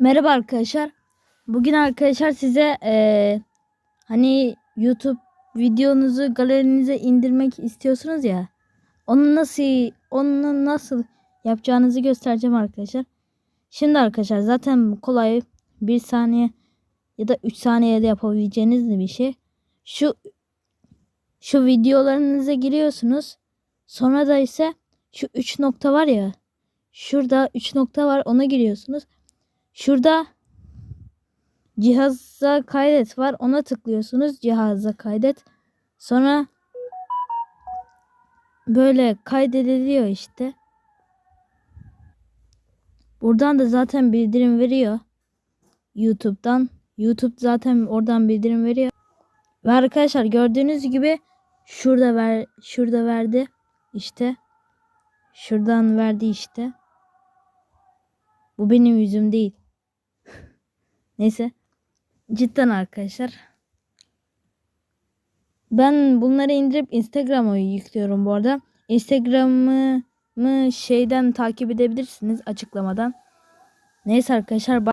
Merhaba arkadaşlar. Bugün arkadaşlar size eee, hani YouTube videonuzu galerinize indirmek istiyorsunuz ya. Onu nasıl onu nasıl yapacağınızı göstereceğim arkadaşlar. Şimdi arkadaşlar zaten kolay bir saniye ya da 3 saniyede yapabileceğiniz bir şey. Şu şu videolarınıza giriyorsunuz. Sonra da ise şu 3 nokta var ya. Şurada 3 nokta var ona giriyorsunuz. Şurada cihaza kaydet var. Ona tıklıyorsunuz. Cihaza kaydet. Sonra böyle kaydediliyor işte. Buradan da zaten bildirim veriyor. YouTube'dan. YouTube zaten oradan bildirim veriyor. Ve arkadaşlar gördüğünüz gibi şurada ver şurada verdi. İşte şuradan verdi işte. Bu benim yüzüm değil. Neyse. Cidden arkadaşlar. Ben bunları indirip Instagram'a yüklüyorum bu arada. Instagram'ı şeyden takip edebilirsiniz açıklamadan. Neyse arkadaşlar.